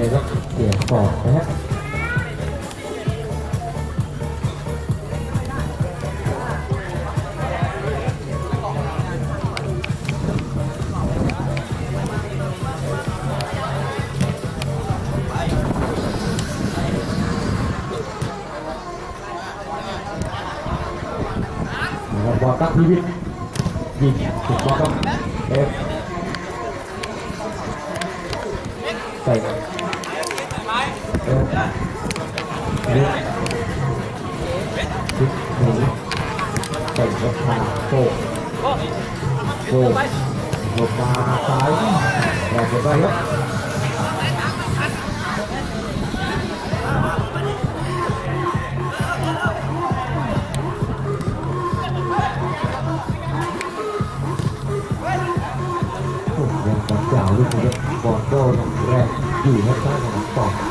เลยครับเสียขอบนะฮะนะครับบอลตั้งพีวิทย์ยิงถูกบอลครับเอฟใส่เอฟ ยึดยึดหนีใส่รถพาโต้โต้หลบมาซ้ายแรงเกินไปครับโอ้ยังบอลเจ้าลูกนี้บอลโดนแรงอยู่ข้างใต้ของต่อ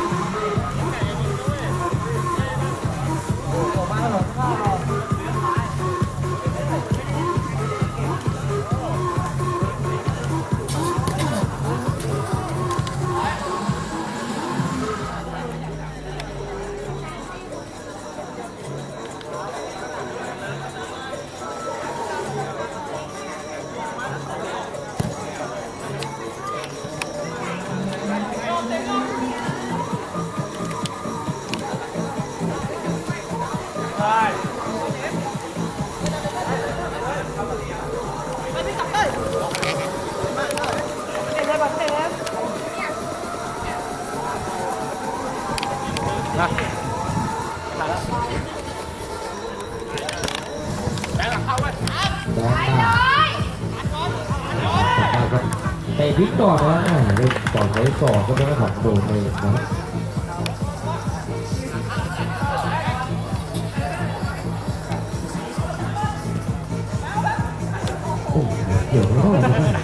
เดี๋ยวไม่ได้เลยนะ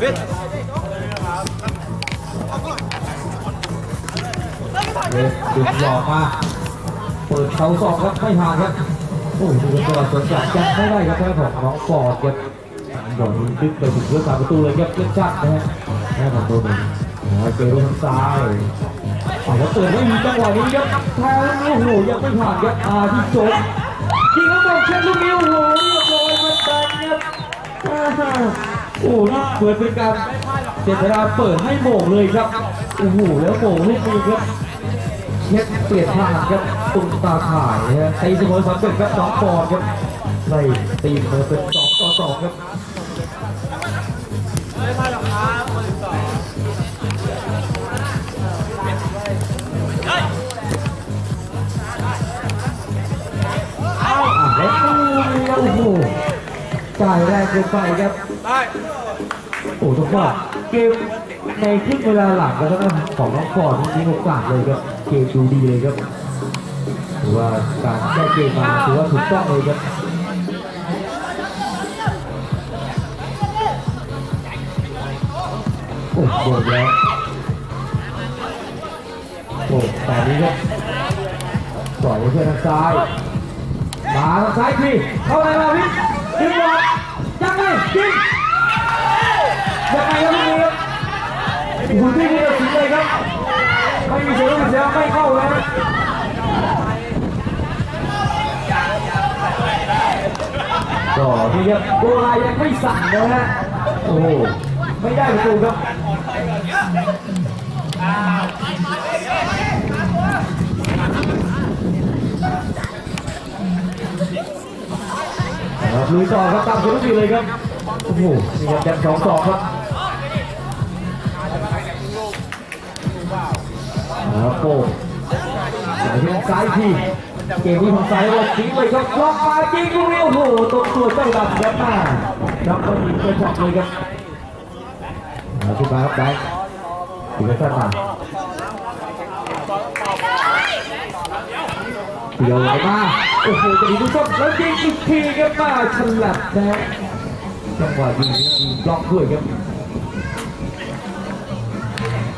ฟิตเล็ดึงหลอกมาเปิดเสาสองครับไม่ห่างครับ โอ้ดูเป็นตัวสนใจยังไม่ได้ครับทางของน้องฟอร์ดครับ บอลนี้ดึกไปถึงเพื่อสามประตูเลยครับเล่นชัดนะฮะแค่ของตัวหนึ่งเจอลูกทางซ้ายเอาแล้วเปิดไม่มีจังหวะนี้ครับแทงโอ้โหยังไม่ผ่านครับอาที่จบยิงแล้วบอกเช็ดลูกนี้โอ้โหเรียบร้อยมันดังครับอ่าโอ้นี่เปิดเป็นการเจษฎาเปิดให้โหม่งเลยครับโอ้โหแล้วโหม่งให้ดีครับเช็ดเปลี่ยนทางครับตุงตาข่ายนะฮะตีเสมอสำเร็จครับสองปอนด์ครับไล่ตีเสมอเป็นสองต่อสองครับ จ่ายแรงเกินไปครับ ได้โอ้ต้องว่าเกมในครึ่งเวลาหลังก็แล้วกันของน้องฟอร์ดมีโอกาสเลยครับ เกมดูดีเลยครับถือว่าการแก้เกมมาถือว่าถูกต้องเลยครับโอ้โหแล้วโอ้แต่นี้ครับปล่อยให้เพื่อนทางซ้าย มาทางซ้ายทีเข้าในมาวิ ทย์ยิงบอลยังไงยิงยังไงครับลูกนี้ครับคุณที่นี่ตัดสินเลยครับไม่มีเสียงเสียงไม่เข้าเลยนะก็นี่ครับโบราณยังไม่สั่นนะฮะโอ้ไม่ได้ประตูครับ ลุยต่อครับตามคุณทุกทีเลยครับโอ้โหนี่ครับยันสองสองครับครับโป้สายทางซ้ายทีเกมนี้ทางซ้ายเราทิ้งเลยครับล็อกมาจริงลูกนี้โอ้โหตกตัวเจ้าดำครับมาครับก็ยิงไปช็อตเลยครับเอาขึ้นมาครับได้ถึงจะสั้นมา เดี๋ยวไหลมาโอ้โหจะดีทุกชมแล้วยิงอีกทีครับมาฉลับนะฮะจังหวะยิงนี้บล็อกด้วยครับ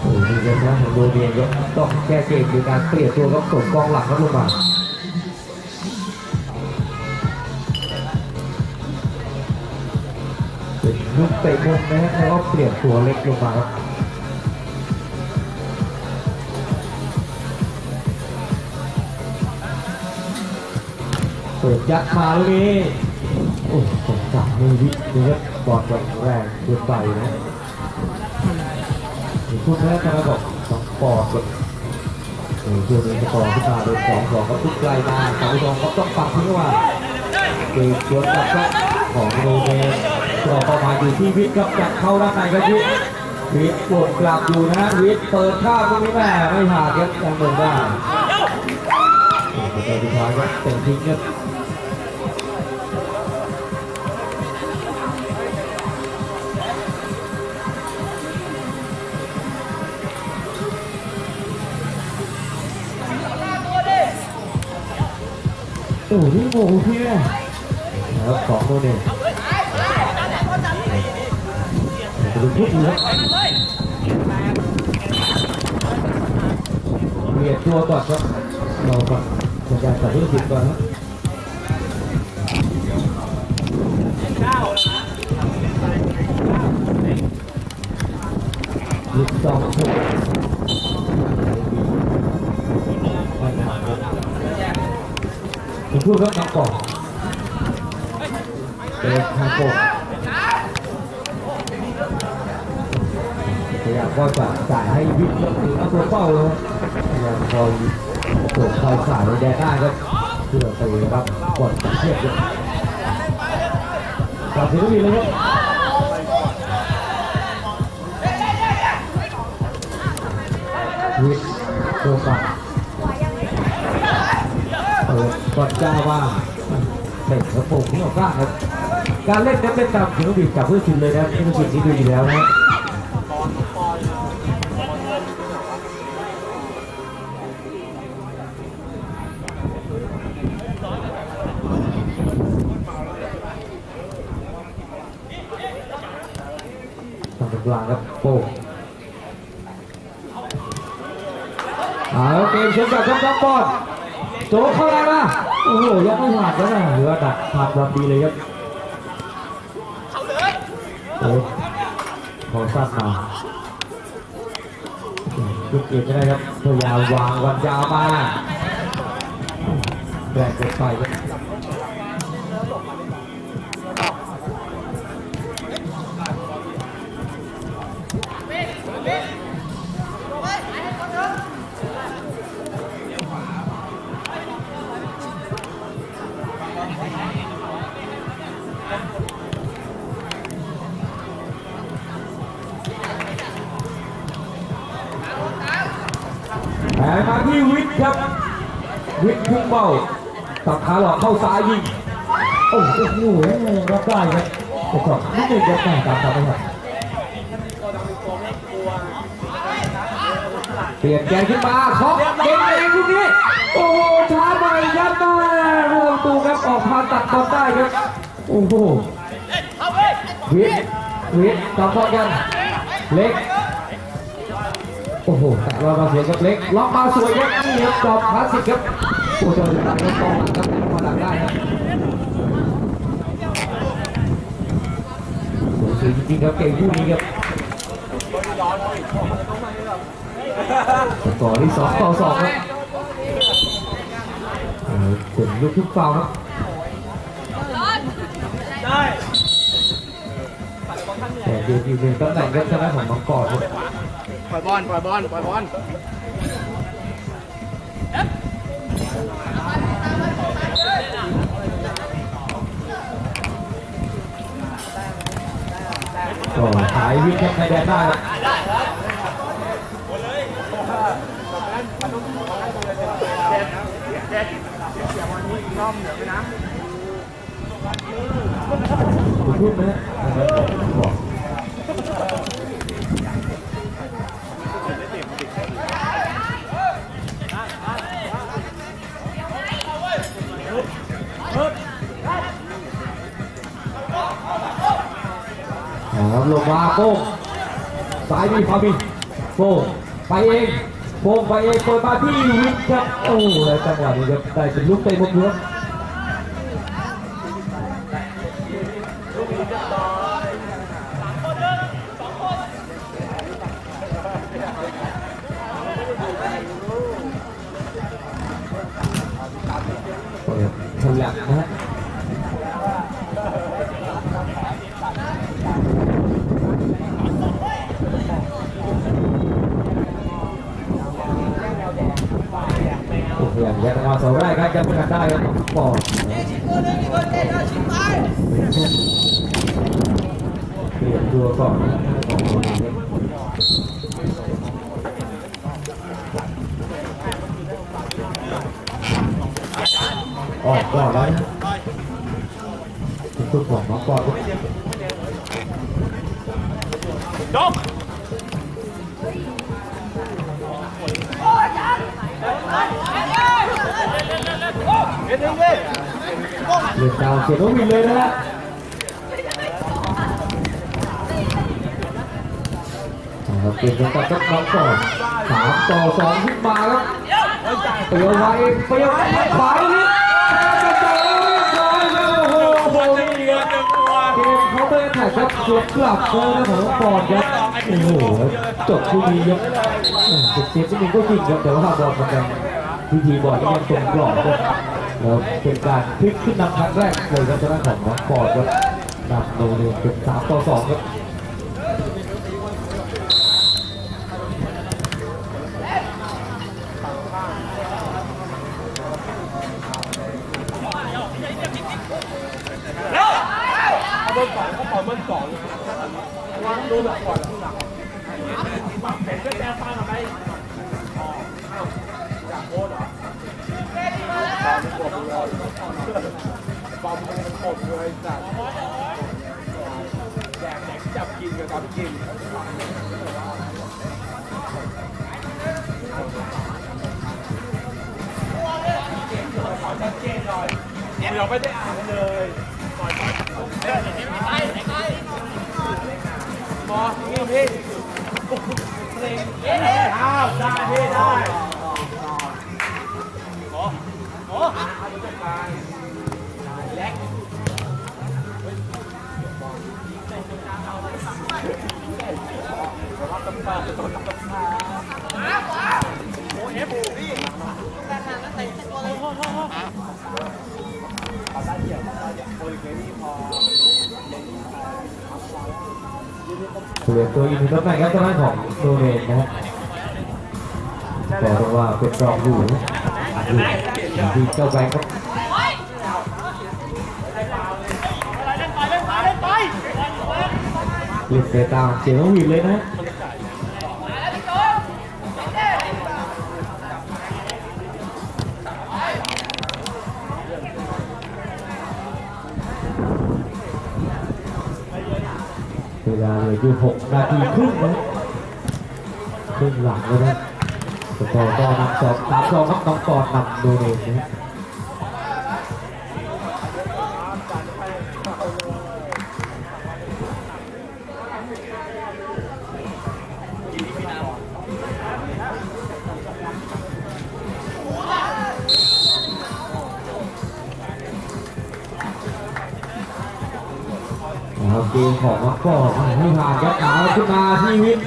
โอ้โหนี่ครับนะของโดเนียครับต้องแก้เกมด้วยการเปลี่ยนตัวครับส่งกองหลังครับลงมาเป็นลูกเตะมุมนะฮะแล้วก็เปลี่ยนตัวเล็กลงมาครับ ปิดยัดมาลูกนี้โอ้สงสารมือวิทย์นะครับบอลแบบแรงเกินไปนะมีพูดแค่กระบอกสองปอดเลยโอ้ยช่วงนี้สกอร์ขึ้นมาเป็นสองสองก็ทุกไกลมาสองสองก็ต้องปักทิ้งว่าเกมสวนกลับก็ของโรเมนกรอบประมาณอยู่ที่วิทย์ครับจัดเข้าด้านในก็วิทย์วิทย์ปวดกลับอยู่นะวิทย์เปิดข้าวตรงนี้แม่ไม่ผ่าครับยังเดินได้โอ้โหแต่สุดท้ายครับเต็มทิ้งครับ อ้โหนี่โอ้โหพี่แม่แล้วสองโดนเองจะดูทุกทีครับเบียดตัวก่อนครับเราก่อนสัญญาณตัดธุรกิจก่อนนะลูกสองหกไม่นานครับผม พูดครับน้ำก่อนเป็นทางโกงพยายามก็จะจ่ายให้วิทย์แล้วคือตัวเป้าเลยพยายามคอยส่งคอยสายในแดนหน้าครับเพื่อไปรับก่อนเทียบครับกลับถึงทีเลยครับวิทย์ตัวปัด ก่อนจ้าว่าเตะกระโปรงที่ออกข้างครับการเล่นนั้นเป็นตามศิลปินจากเพื่อนชินเลยนะเพื่อนชินนี่ดูอยู่แล้วนะทางรงกลางครับโป้เอาเกมชื่อมกับครับน้องบอล จเข้าได้ปะโอ้โหยังไม่หลับแล้วนะเหลือดักผ่านแบบดีเลยครับโอ้ขอสั้นมายุดเกมไม่ได้ครับพยายามวางวันยาวมาแรงเกินไป ยยิงโอ้โหรับได้ครับแต่สองนิดนึงครับแม่ตามตามไปครับเปลี่ยนแกนขึ้นมาเคาะเก่งเองลูกนี้ โอ้โหช้าไปยัดมาเรื่องตูครับออกพาตัดบอลได้ครับ โอ้โหวิทวิทย์ต่อบอลกัน เล็ก โอ้โหแต่เรามาเสียกับเล็ก ล็อกมาสวยครับนี่ครับจอบคลาสสิกครับ โอ้โหจะตัดแล้วกองหลังครับพอหลังได้ครับสูสีจริงๆครับเก่งคู่นี้ครับต่อที่สองต่อสองครับเออถึงลูกทุกฟาวครับได้แต่เดียวอีกหนึ่งตำแหน่งครับชนะของน้องกอดครับปล่อยบอลปล่อยบอลปล่อยบอล หายวิกครับในแดนได้ครับน้อมเหนือไปนะ ครับลงมาโป้งสายมีควาบินโป้งไปเองโป้งไปเองเปิดมาที่วิทย์ครับโอ้แล้วจังหวะนี้ครับได้เป็นลูกเตะมุมเยอ ออกก่อนแล้วนะทุกของน้องก่อนเฮ้ยเฮ้ยเล่นดาวเสียน้องวินเลยนะฮะเอาครับเกมกันต่อสักครั้งก่อนสามต่อสองขึ้นมาครับเปียวไว้เปียวไว้ขวาลูกนี้ ครับสวกลับเลยนะของปอนครับโอ้โหจบคู่นี้ครับเจ็บเจ็บนิดนึงก็จริงครับแต่ว่าบอลมันยังพิธีบอลก็ยังตรงกรอบครับแล้วเป็นการพลิกขึ้นนำครั้งแรกเลยครับทางด้านของน้องปอนครับนำโดนเป็นสามต่อสองครับ เราไม่ได้อ่านเลยปล่อยปล่อยเฮ้ยไปไปมอนี่พี่เพลงอ้าวได้พี่ได้โอ้โอ้เล็กโเปลี่ยนตัวอีกหนึ่งตำแหน่งครับตำแหน่งของโซเรนนะฮะบอกว่าเป็นรองอยู่ที่เจ้าแบงค์ครับเล่นเตะตามเสียงน้องวินเลยนะ ฮะเวลาเหลืออยู่6นาทีครึ่งนะครึ่งหลังแล้วนะสกอร์ก็นำสองสามสองครับน้องปอนนำโดเรนนะ กมของมักก็ไม่ผ่านครับเอาขึ้นมาที่วิทย์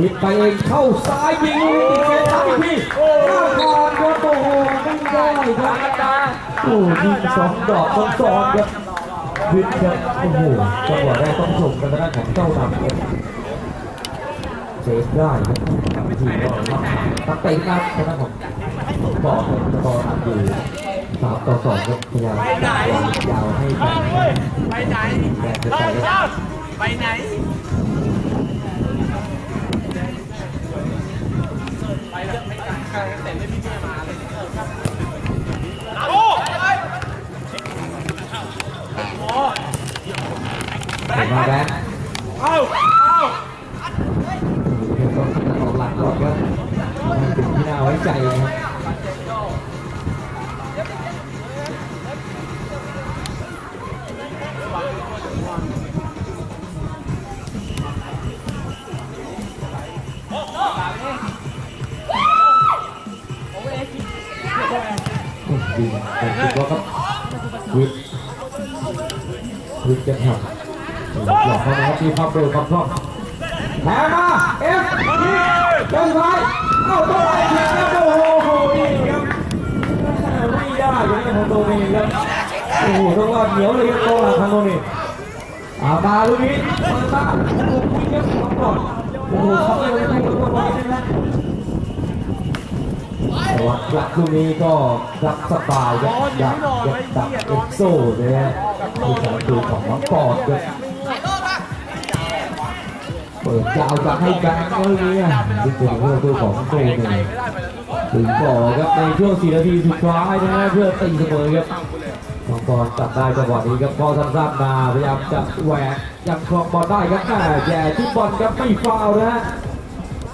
วิทย์ไปเองเข้าซ้ายยิงลูกนี้ติดเกมทับอีกทีหน้าคอนครับโอ้โหไม่ได้ครับโอ้ยิงสองดอกซ้อนๆครับวิทย์ครับโอ้โหจังหวะแรกต้องชมกันทางด้านของเจ้านำครับเซฟได้ครับทำทีก็รับตั้งเตะครับทางด้านของบอลครับตอนอยู่สามต่อสองครับพยายามยาวให้แบงค์ ไปไหนแบงค์จะใส่ครับไปไหนไปแล้วไม่กล้าแต่ไม่พี่ไม่มาเลยโอ้ใส่มาแบงค์เอ้าเอ้าเดี๋ยวต้องออกหลังก่อนครับนี่เป็นที่น่าไว้ใจนะครับ ยิงเป็นสุดยอดครับวิทย์วิทย์จะทำหลอกเขานะครับมีความเร็วความคล่องแพ้มาเอฟยิงเดินซ้ายเข้าตัวไปเพียงแล้วโอ้โหนี่ครับไม่ได้เลยของตัวนี้ครับโอ้โหต้องว่าเหนียวเลยครับตัวหลังทางตัวนี้อามาลูกนี้เปิดมาโอ้โหยิงครับของก่อนโอ้โหเขาไม่ไม่ได้ตัวบอลเลยนะ แต่ว่ากลับลูกนี้ก็รับสบายครับดักดักดักเอ็กโซ่นะฮะมีการดูของน้องปอดครับเปิดยาวจะให้แบงค์เมื่อกี้นี่เป็นเรื่องตัวของโซ่หนึ่งถึงก่อครับในช่วง4นาทีสุดท้ายนะฮะเพื่อตีเสมอครับน้องปอดจับได้จังหวะนี้ครับพอสั้นๆมาพยายามจะแหวกยังครองบอลได้ครับแหม่แย่ที่บอลครับไม่ฟาวนะฮะ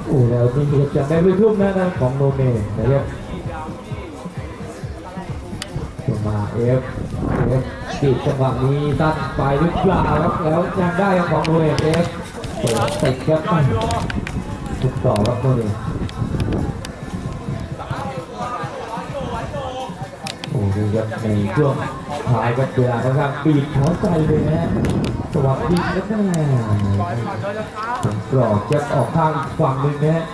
โอ้แล้วนี่จะได้รูปทุ่มนะนะของโนเมนะครับ เอฟเอฟติดจังหวะนี้ตั้งไปหรือเปล่าครับแล้วยังได้ของโนเมเอฟเปิดติดครับทุกต่อครับโนเมโอ้ดูครับในช่วงท้ายครับเวลาค่อนข้างบีบหัวใจเลยนะสวัสดีครับแม่ผมกรอกจะออกข้างฝั่งหนึ่งนะฮะ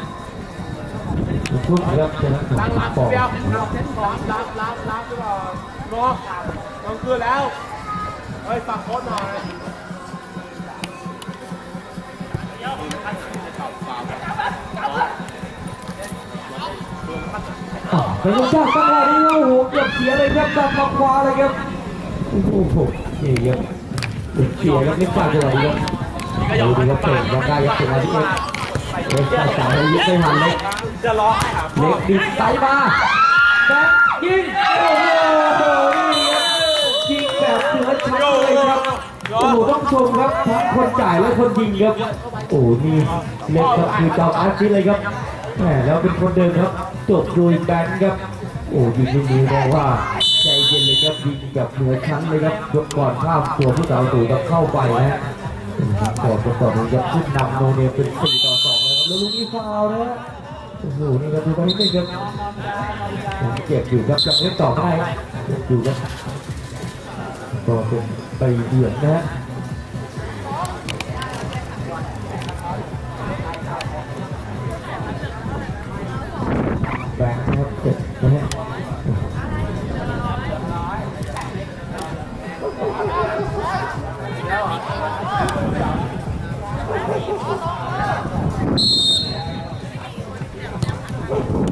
ทุกครับชนะของตั้งหลักปอเดียวเราเส้นก่อนรับรับรับ ดีกว่ารอต้องคืนแล้ว เฮ้ยฝากโค้ดหน่อยเป็นลูกชาติตั้งแต่นี้โอ้โหเกือบเสียเลยครับดับมาคว้าเลยครับ โอ้โหนี่ครับเกือบเสียครับนี่ฝากจังหวะนี้ครับดูดีครับเตะยังได้ครับเตะมาที่เอ็กเอ็กสามเลยยิงไม่ทันเล็กเล็กดิดไซด์มาแบ็ค ยิงโอ้โหนี่ครับยิงแบบเหนือชั้นเลยครับโอ้โหต้องชมครับทั้งคนจ่ายและคนยิงครับโอ้โหนี่เล็กครับคือจอมอาชีพเลยครับแหมแล้วเป็นคนเดิมครับจบโดยแบงค์ครับ โอ้ยิงลูกนี้บอกว่าใจเย็นเลยครับยิงแบบเหนือชั้นเลยครับยกก่อนข้ามตัวผู้สาวตู่กับเข้าไปนะฮะก่อนก่อนเลยครับขึ้นนำโนเนเป็น4ต่อ2เลยครับแล้วลูกนี้ฟาวล์นะฮะ โอ้โหนี่ครับดูไปนิดนึงครับยังเก็บอยู่ครับยังเล่นต่อไม่ได้ครับเจ็บอยู่ครับต่อเป็นไปเดือดนะฮะ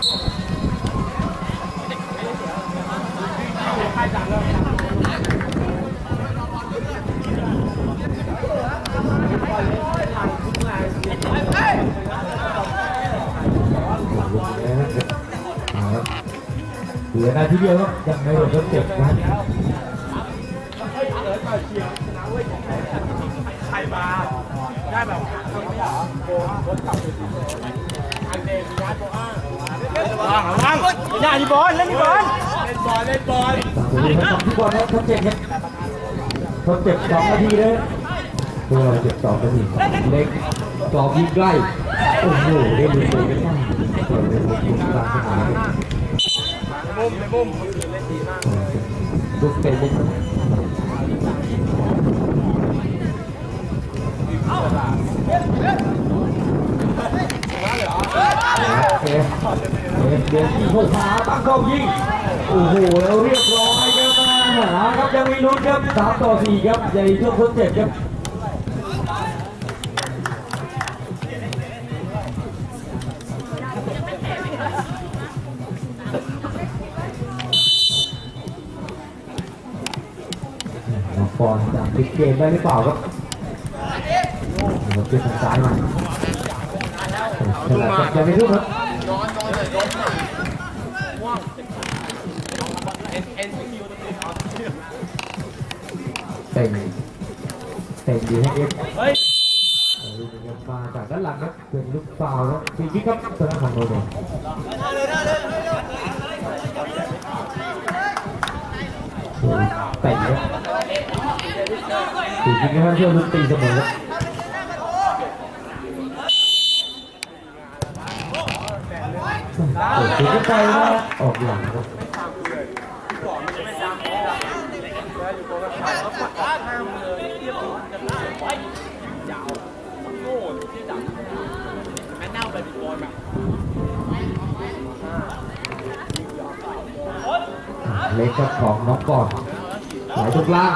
เหลือนาทีเดียวครับยังไม่หมดก็เจ็บนะใครมาได้แบบคนไม่หรอโบฮะรถกลับไปดีเลยอันเดมีนัดโบ้ะ วังระวังอย่าที่บอลเล่นที่บอลเล่นบอลเล่นบอลตามตัวนี้ครับทุกคนนะทดเจ็บครับทดเจ็บสองนาทีเลยตัวเราเจ็บสองนาทีเล็กกรอบยิงใกล้โอ้โหได้ลุ้นเลยกันบ้างเปิดเลยลุ้นกลางสนามในมุมในมุมเล่นดีมากลูกเตะมุมเอเอฟ เดือนที่หกขาตั้งเข้ายิง โอ้โหแล้วเรียบร้อยครับมาหาครับยังมีลุ้นครับสามต่อสี่ครับใหญ่ช่วงทดเจ็บครับจะพลิกเกมได้หรือเปล่าครับเปลี่ยนทางซ้ายมาฉลาดจับยังไม่รู้ครับ เตรงเต็งดีให้เอฟเฮ้ยลูกนี้มาจากด้านหลังครับเป็นลูกฟาวแล้วฟรีคิกครับตัวนั้นของโรเดนโอ้ยเตะครับฟรีคิกนะครับเพื่อลุ้นตีเสมอครับโอ้ยถึงก็ไปนะออกหลังครับ เล็กครับของน้องก่อนไหลตรงกลาง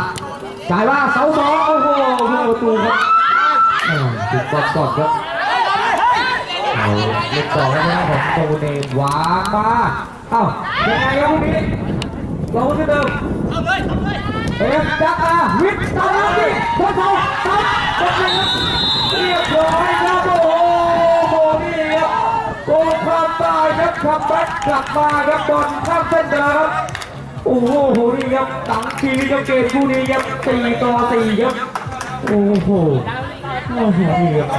จ่ายว่าเสาสองโอ้โหเพื่อประตูครับอ่าติดก่อนก่อนครับเล็กต่อแล้วนะของโตเนวางมาเอ้ายังไงครับพวกนี้เราก็เดิมเอ็มดักมาวิทย์ตาล้วดิโคตรเขาตัดตัดเลยครับเรียบร้อยครับโอ้โหโบนี่ครับโกงความตายครับคัมแบ็กกลับมาครับบอลข้ามเส้นไปแล้วครับ โอ้โหนี่ครับตังทีครับเกมคู่นี้ครับสี่ต่อสี่ครับโอ้โหโอ้โหนี่ครับ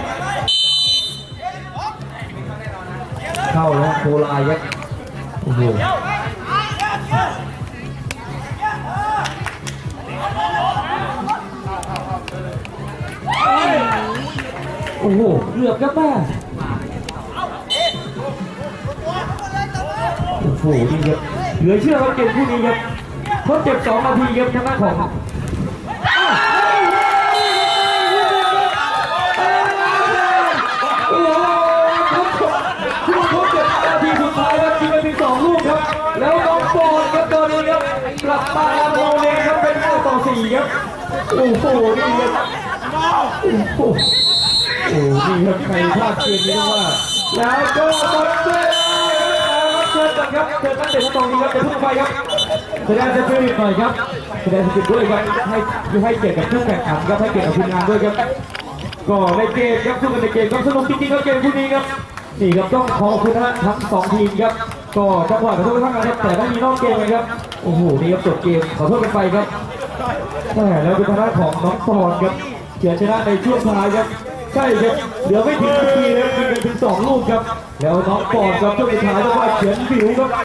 เข้าแล้วโคลายครับโอ้โหโอ้โหเกือบครับแม่โอ้โหนี่ครับ เหลือเชื่อครับเกมคู่นี้ครับเขาเจ็บสองนาทีครับชนะของโอ้โหครับทดเจ็บนาทีสุดท้ายครับยิงไปถึงสองลูกครับแล้วน้องบอลครับตอนนี้ครับกลับมาโมเลครับเป็นห้าต่อสี่ครับโอ้โหนี่ครับโอ้โหนี่ครับใครพลาดเกมนี้ว่าแล้วก็หมดเวลาครับ เชิญกันครับเชิญตั้งแต่ตรงนี้ครับจะพุ่งไปครับแสดงสปิริตหน่อยครับแสดงสปิริตด้วยครับให้ให้เกียรติกับผู้แข่งขันครับให้เกียรติกับทีมงานด้วยครับ ก็ในเกมครับสู้กันในเกมครับสนุกจริงๆครับเกมคู่นี้ครับนี่ครับต้องขอบคุณนะทั้งสองทีมครับก็จังหวะขอโทษทั้งนั้นครับแต่ไม่มีนอกเกมเลยครับโอ้โหนี่ครับจบเกมขอโทษกันไปครับแหมแล้วเป็นทางด้านของน้องปอนครับเฉียชนะในช่วงท้ายครับ ใช่ครับเดี๋ยวไม่ถึงนาทีแล้วยิงกันถึงสองลูกครับ แล้วน้องปอนครับช่วงสุดท้ายต้องว่าเฉียนผิวครับ